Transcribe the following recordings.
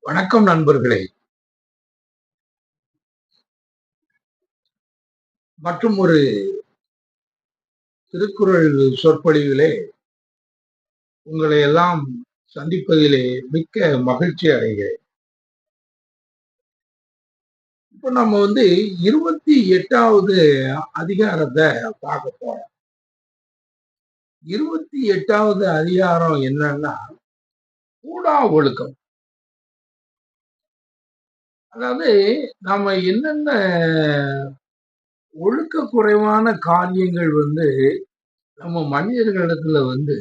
வணக்கம் நண்பர்களே. மற்றும் ஒரு திருக்குறள் சொற்பொழிவிலே உங்களை எல்லாம் சந்திப்பதிலே மிக்க மகிழ்ச்சி அடைகிறேன். இப்ப நம்ம வந்து இருபத்தி எட்டாவது அதிகாரத்தை பார்க்க போறோம். இருபத்தி எட்டாவது அதிகாரம் என்னன்னா கூடா ஒழுக்கம். அதாவது நாம என்னென்ன ஒழுக்க குறைவான காரியங்கள் வந்து நம்ம மனிதர்களிடத்துல வந்து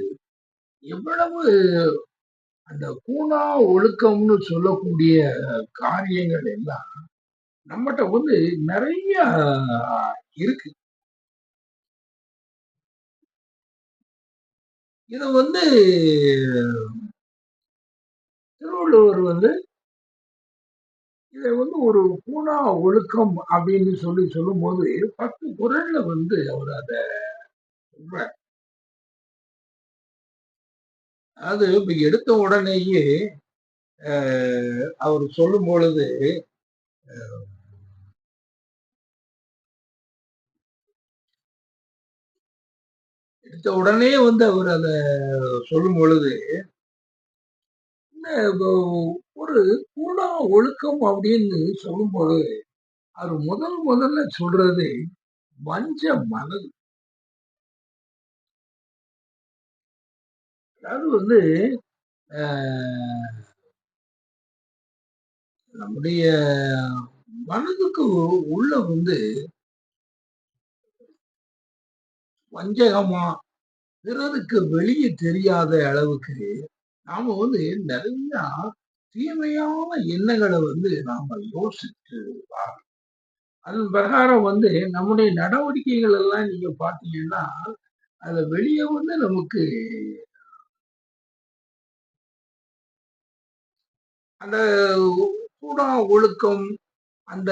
எவ்வளவு அந்த கூணா ஒழுக்கம்னு சொல்லக்கூடிய காரியங்கள் எல்லாம் நம்மகிட்ட வந்து நிறைய இருக்கு. இத வந்து திருவள்ளுவர் வந்து இதை வந்து ஒரு பூனா ஒழுக்கம் அப்படின்னு சொல்லி சொல்லும்போது பத்து குரல்ல வந்து அவர் அத அது இப்ப எடுத்த உடனேயே அவர் சொல்லும் பொழுது எடுத்த உடனே வந்து அவர் அதை சொல்லும் பொழுது ஒரு பூனா ஒழுக்கம் அப்படின்னு சொல்லும்போது அவர் முதல் முதல்ல சொல்றது வஞ்ச மனது. அதாவது வந்து நம்முடைய மனதுக்கு உள்ள வந்து வஞ்சகமா பிறருக்கு வெளியே தெரியாத அளவுக்கு நாம வந்து நிறைய தீமையான எண்ணங்களை வந்து நாம யோசித்து அதன் பிரகாரம் வந்து நம்முடைய நடவடிக்கைகள் எல்லாம் நீங்க பாத்தீங்கன்னா அதுல வெளியே வந்து நமக்கு அந்த கூடா ஒழுக்கம் அந்த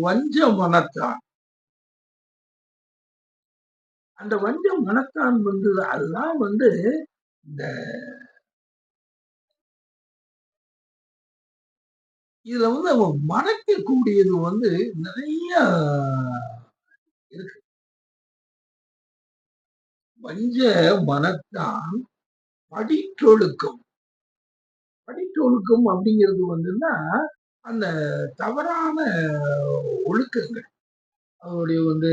வஞ்ச மனத்தான். அந்த வஞ்ச மனத்தான் வந்து அதுதான் வந்து இந்த இதுல வந்து அவன் மறைக்கக்கூடியது வந்து நிறைய இருக்கு. வஞ்ச மனத்தான் படிற்றொழுக்கம். படிற்றொழுக்கம் அப்படிங்கிறது வந்துன்னா அந்த தவறான ஒழுக்கங்கள். அவருடைய வந்து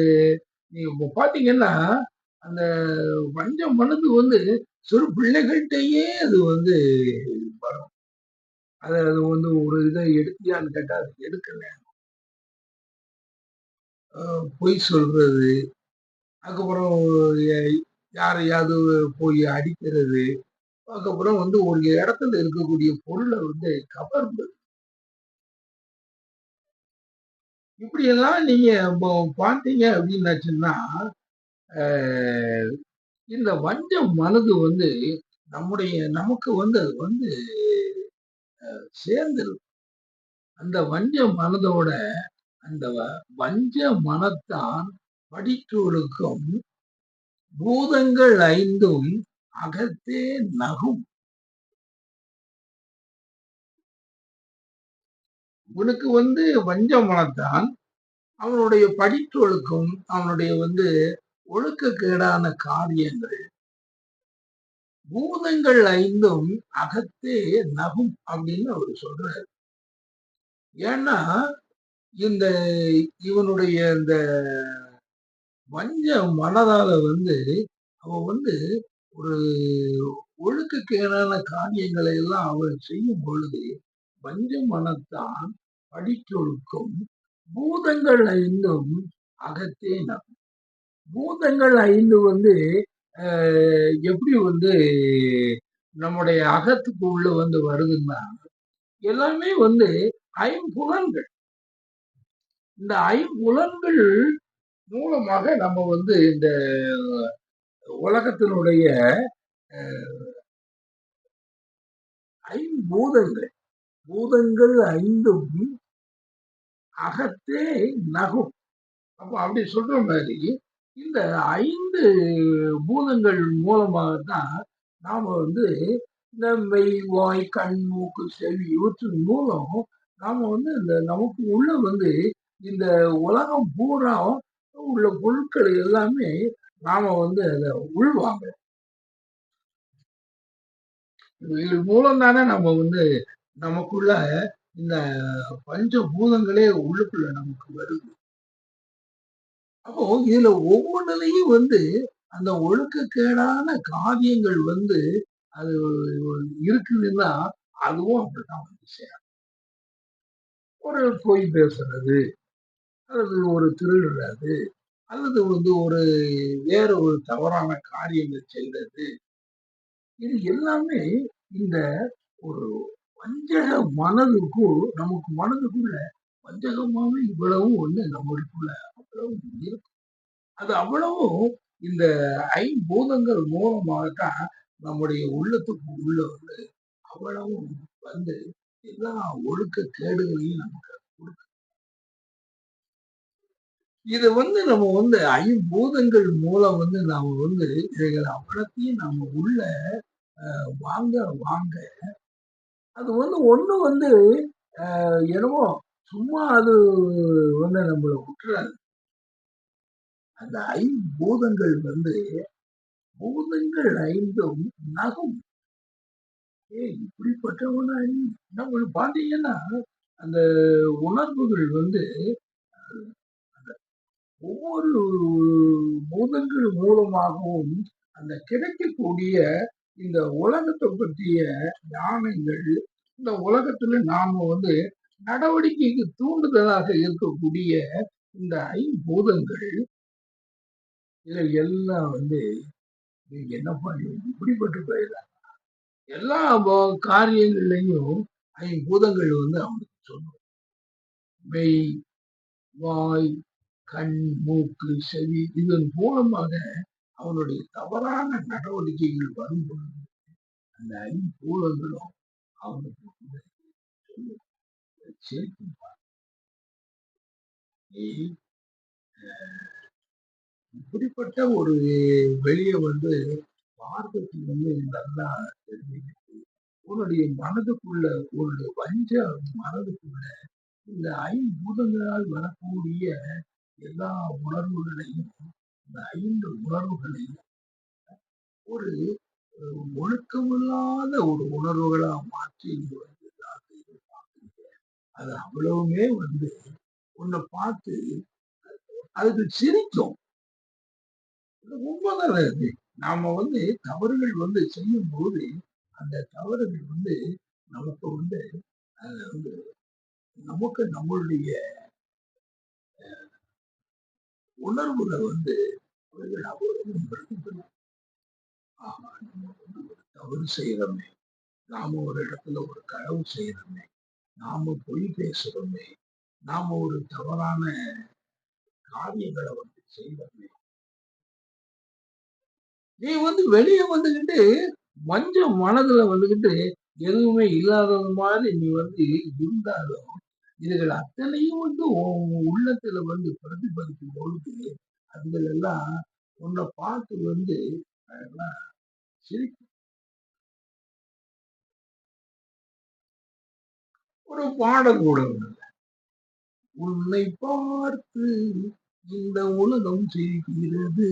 நீங்க பாத்தீங்கன்னா அந்த வஞ்ச மனது வந்து சிறு பிள்ளைகள்கிட்டயே அது வந்து வரும். அதை அது வந்து ஒரு இதை எடுத்தியான்னு கேட்டால் அது எடுக்கல. பொய் சொல்றது அதுக்கப்புறம் யாரையாவது போய் அடிக்கிறது அதுக்கப்புறம் வந்து ஒரு இடத்துல இருக்கக்கூடிய பொருளை வந்து கவர்ந்து. இப்படியெல்லாம் நீங்க பார்த்தீங்க அப்படின்னாச்சுன்னா இந்த வஞ்ச மனது வந்து நம்முடைய நமக்கு வந்து அது வந்து சேர்ந்துடும் அந்த வஞ்ச மனதோட அந்த வஞ்ச மனத்தான் படிற்றொழுக்கும் பூதங்கள் ஐந்தும் அகத்தே நகும். உனக்கு வந்து வஞ்ச மனத்தான் அவனுடைய படிற்றொழுக்கும் அவனுடைய வந்து ஒழுக்கக்கேடான காரியங்கள் பூதங்கள் ஐந்தும் அகத்தே நகும் அப்படின்னு அவர் சொல்றாரு. ஏன்னா இந்த இவனுடைய இந்த வஞ்ச மனதால வந்து அவன் வந்து ஒரு ஒழுக்கக்கேடான காரியங்களை எல்லாம் அவன் செய்யும் பொழுது வஞ்ச மனத்தான் படித்தொழுக்கும் பூதங்கள் ஐந்தும் அகத்தே நகும். பூதங்கள் ஐந்து வந்து எப்படி வந்து நம்முடைய அகத்துக்கு உள்ள வந்து வருதுன்னா எல்லாமே வந்து ஐம்புலன்கள் இந்த ஐம்புலன்கள் மூலமாக நம்ம வந்து இந்த உலகத்தினுடைய ஐம்பூதங்கள் பூதங்கள் ஐந்தும் அகத்தே நகும். அப்ப அப்படி சொல்ற மாதிரி இந்த ஐந்து பூதங்கள் மூலமாக தான் நாம் வந்து இந்த மெய் வாய் கண் மூக்கு செவி இவற்றின் மூலம் நாம் வந்து இந்த நமக்கு உள்ள வந்து இந்த உலகம் பூரா உள்ள பொருட்கள் எல்லாமே நாம் வந்து அதை உள்வாங்க இது மூலம் தானே நம்ம வந்து நமக்குள்ள இந்த பஞ்ச பூதங்களே உள்ளுக்குள்ள நமக்கு வருது. அப்போ இதுல ஒவ்வொன்றுலையும் வந்து அந்த ஒழுக்கக்கேடான காரியங்கள் வந்து அது இருக்குதுன்னா அதுவும் அப்படிதான் வந்து சேரும் ஒரு பொய் பேசுறது அல்லது ஒரு திருடுறது அல்லது வந்து ஒரு வேற ஒரு தவறான காரியங்கள் செய்யறது இது எல்லாமே இந்த ஒரு வஞ்சக மனதுக்கும் நமக்கு மனதுக்குள்ள வஞ்சகமாக இவ்வளவும் வந்து நம்மளுக்குள்ள இருக்கும் அது அவ்வளவும் இந்த ஐம்பூதங்கள் மூலமாகத்தான் நம்முடைய உள்ளத்துக்கு உள்ள வந்து அவ்வளவும் வந்து எல்லா ஒழுக்க கேடுகளையும் நமக்கு கொடுக்கும் இது வந்து நம்ம வந்து ஐம்பூதங்கள் மூலம் வந்து நாம வந்து இவைகள் அவ்வளத்தையும் நாம உள்ள வாங்க வாங்க. அது வந்து ஒண்ணு வந்து என்னமோ சும்மா அது வந்து நம்மளை விட்டுறாது. அந்த ஐம்பூதங்கள் வந்து பூதங்கள் ஐந்தும் நகும். ஏ இப்படிப்பட்டவன நம்ம பாத்தீங்கன்னா அந்த உணர்வுகள் வந்து ஒவ்வொரு பூதங்கள் மூலமாகவும் அந்த கிடைக்கக்கூடிய இந்த உலகத்தை பற்றிய ஞானங்கள் இந்த உலகத்துல நாம வந்து நடவடிக்கைக்கு தூண்டுதலாக இருக்கக்கூடிய இந்த ஐம்பூதங்கள் இதில் எல்லாம் வந்து என்ன நீ இப்படிப்பட்டு போயிடலாம் எல்லா காரியங்கள்லையும் ஐம்பூதங்கள் வந்து அவனுக்கு சொல்லும். மெய் வாய் கண் மூக்கு செவி இதன் மூலமாக அவனுடைய தவறான நடவடிக்கைகள் வரும் பொழுது அந்த ஐம்பூலங்களும் அவனுக்கு சேர்க்கும் இப்படிப்பட்ட ஒரு வெளியே வந்து பார்வைக்கு வந்து நல்லா தெரிஞ்சுக்கிட்டு உன்னுடைய மனதுக்குள்ள உன்னுடைய வஞ்ச மனதுக்குள்ள இந்த ஐம்பூதங்களால் வரக்கூடிய எல்லா உணர்வுகளையும் இந்த ஐந்து உணர்வுகளையும் ஒரு ஒழுக்கமில்லாத ஒரு உணர்வுகளா மாற்றி வந்து அது அவ்வளவுமே வந்து உன்னை பார்த்து அதுக்கு சிரிக்கும். உண்மைதான் நாம வந்து தவறுகள் வந்து செய்யும் போது அந்த தவறுகள் வந்து நமக்கு வந்து வந்து நமக்கு நம்மளுடைய உணர்வுகளை வந்து அவர்கள் அவ்வளவு தவறு செய்யறோமே நாம ஒரு இடத்துல ஒரு களவு செய்யறோமே நாம பொய் பேசுறோமே நாம ஒரு தவறான காரியங்களை வந்து செய்யறோமே நீ வந்து வெளியே வந்துகிட்டு மஞ்ச மனதுல வந்துகிட்டு எதுவுமே இல்லாதது மாதிரி நீ வந்து இருந்தாலும் இதுகள் அத்தனையும் வந்து உள்ளத்துல வந்து பிரதிபலிக்கும் பொழுது அதுகள் எல்லாம் உன்னை பார்த்து வந்து சிரிக்கும். ஒரு பாடல் கூட உன்னை பார்த்து இந்த உலகம் சிரிக்கிறது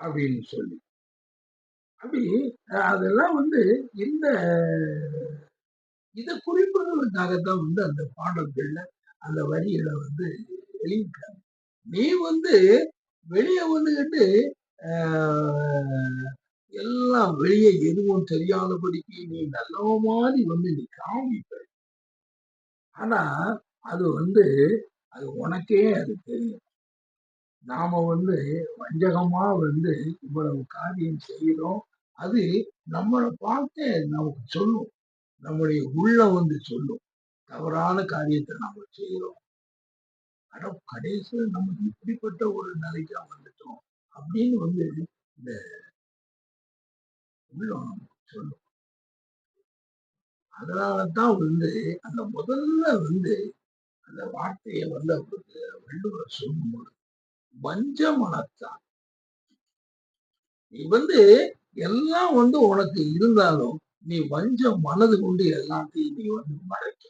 அப்படின்னு சொல்லி. அப்படி அதெல்லாம் வந்து இந்த இதை குறிப்பிடுவதற்காகத்தான் வந்து அந்த பாடல்கள்ல அந்த வரிகளை வந்து வெளியிட்டாங்க. நீ வந்து வெளியே வந்துகிட்டு எல்லாம் வெளியே எதுவும் தெரியாதபடிக்கு நீ நல்ல மாதிரி வந்து நீ காமிப்ப. ஆனா அது வந்து அது உனக்கே அது தெரியும். நாம வந்து வஞ்சகமா வந்து இவ்வளவு காரியம் செய்யறோம் அது நம்மளை பார்த்து நமக்கு சொல்லும். நம்முடைய உள்ள வந்து சொல்லும். தவறான காரியத்தை நாம செய்யறோம் ஆனா கடைசியில் நமக்கு இப்படிப்பட்ட ஒரு நிலைக்கா வந்துட்டோம் அப்படின்னு வந்து இந்த உள்ளம் சொல்லும். அதனாலதான் வந்து அந்த முதல்ல வந்து அந்த வார்த்தையை வந்து அவருக்கு வள்ளுவர் சொல்லும்போது வஞ்ச மனத்தான் நீ வந்து எல்லாம் வந்து உனக்கு இருந்தாலும் நீ வஞ்ச மனது கொண்டு எல்லாத்தையும் நீ வந்து மறைக்க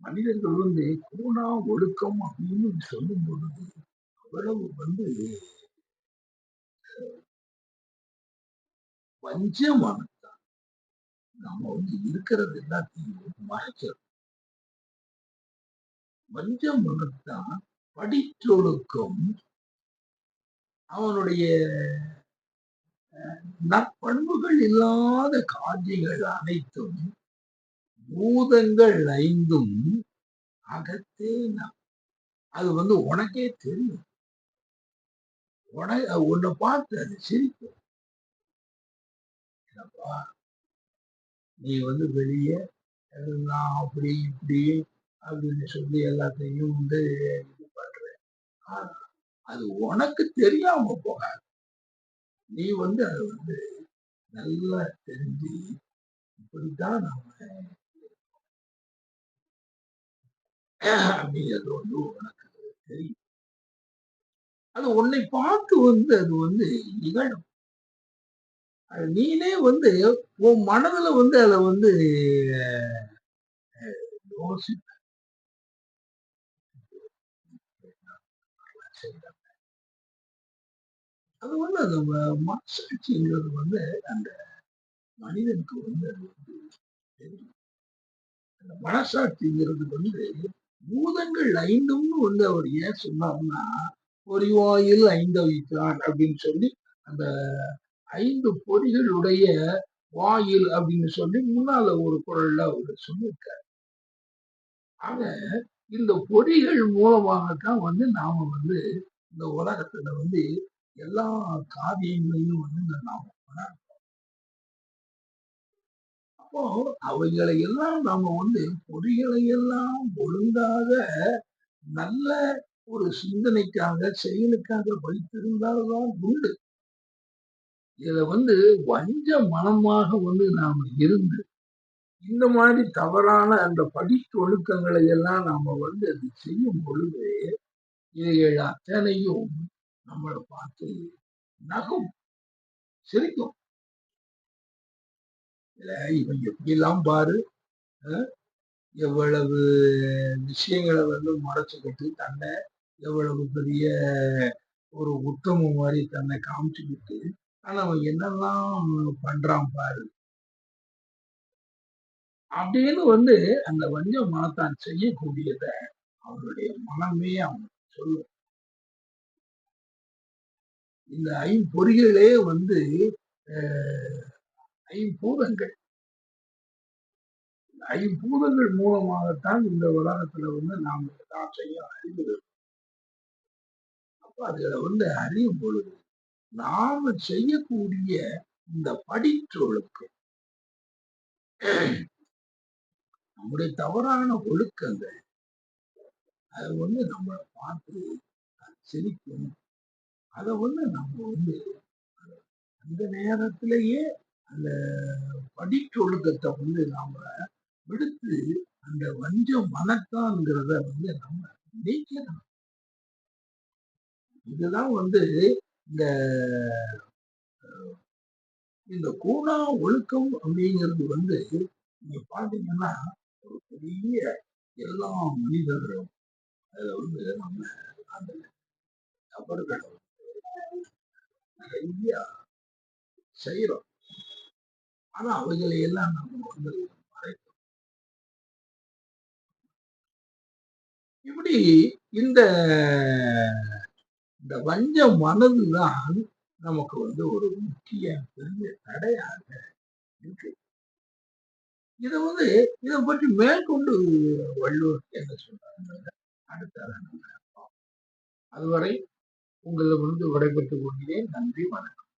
மனிதர்கள் வந்து கூணா ஒழுக்கம் அப்படின்னு சொல்லும் பொழுது அவ்வளவு வந்து வஞ்ச மனத்தான் நம்ம வந்து இருக்கிறது எல்லாத்தையும் மறைக்கிறோம் வஞ்சம் மனத்தான் படிச்சொழுக்கம் அவனுடைய நற்பண்புகள் இல்லாத காட்சிகள் அனைத்தும் பூதங்கள் ஐந்தும் அகத்தே அது வந்து உனக்கே தெரியும். உன உன்னை பார்த்து அது சிரிக்கும். நீ வந்து வெளியே அப்படி இப்படி அப்படின்னு சொல்லி எல்லாத்தையும் வந்து இது பண்றேன். அது உனக்கு தெரியாம போகாது. நீ வந்து அதை வந்து நல்லா தெரிஞ்சு இப்படித்தான் நாம அப்படிங்கிறது வந்து உனக்கு தெரியும். அது உன்னை பார்த்து வந்து அது வந்து நிகழும். நீனே வந்து உன் மனதுல வந்து அதை வந்து யோசிப்ப அது வந்து அது மனசாட்சிங்கிறது வந்து அந்த மனிதனுக்கு வந்து அது வந்து தெரியும். அந்த மனசாட்சிங்கிறது வந்து பூதங்கள் ஐந்தும்னு வந்து அவர் ஏன் சொன்னார்னா பொறிவாயில் ஐந்து வைத்தான் அப்படின்னு சொல்லி அந்த ஐந்து பொறிகளுடைய வாயில் அப்படின்னு சொல்லி முன்னால ஒரு குரல்ல அவர் சொல்லியிருக்காரு. ஆக இந்த பொறிகள் மூலமாகத்தான் வந்து நாம வந்து இந்த உலகத்துல வந்து எல்லா காரியங்களையும் வந்து நாம அப்போ அவைகளை எல்லாம் நாம வந்து பொறிகளை எல்லாம் ஒழுங்காக நல்ல ஒரு சிந்தனைக்காக செயலுக்காக வைத்திருந்தால்தான் உண்டு. இத வந்து வஞ்ச மனமாக வந்து நாம இருந்து இந்த மாதிரி தவறான அந்த படித்தொழுக்கங்களை எல்லாம் நாம வந்து அது செய்யும் பொழுது இவைகள் அத்தனையும் நம்மளை பார்த்து நகும் சிரிக்கும். இவன் எப்படிலாம் பாரு எவ்வளவு விஷயங்களை வந்து மறைச்சுக்கிட்டு தன்னை எவ்வளவு பெரிய ஒரு உத்தமம் மாதிரி தன்னை காமிச்சுக்கிட்டு ஆனா அவன் என்னெல்லாம் பண்றான் பாரு. அப்படின்னு வந்து அந்த வஞ்ச மனத்தான் செய்யக்கூடியத அவருடைய மனமே அவன் சொல்லும். இந்த ஐம்பொறிகளே வந்து ஐம்பூதங்கள் ஐம்பூதங்கள் மூலமாகத்தான் இந்த உலகத்துல வந்து நாம் தான் செய்ய அறிவுகள் அப்ப அதுகளை வந்து அறியும் பொழுது நாம செய்யக்கூடிய இந்த படிச்சொழுக்கம் நம்முடைய தவறான ஒழுக்கங்கள் அது வந்து நம்ம பார்த்து சிரிக்கும் அதை வந்து நம்ம வந்து அந்த நேரத்திலேயே அந்த படிச்சொழுக்கத்தை வந்து நாம விடுத்து அந்த வஞ்ச மனத்தான்ங்கிறத வந்து நம்ம நீக்கணும் இதுதான் வந்து இந்த இந்த கூணா ஒழுக்கம் அப்படிங்கிறது வந்து நீங்க பாத்தீங்கன்னா ஒரு பெரிய எல்லா மனிதர்களும் அதுல வந்து நம்ம அந்த நபர்களை நிறைய செய்யறோம் ஆனா அவைகளை எல்லாம் நம்ம வந்து மறைக்கும் இப்படி இந்த இந்த வஞ்ச மனதுதான் நமக்கு வந்து ஒரு முக்கிய பெரிய தடையாக இருக்கு. இதை வந்து இதை பற்றி மேற்கொண்டு வள்ளுவர் என்ன சொல்றாங்க அடுத்த அதுவரை உங்களை வந்து விடைபெற்றுக் கொள்கிறேன். நன்றி வணக்கம்.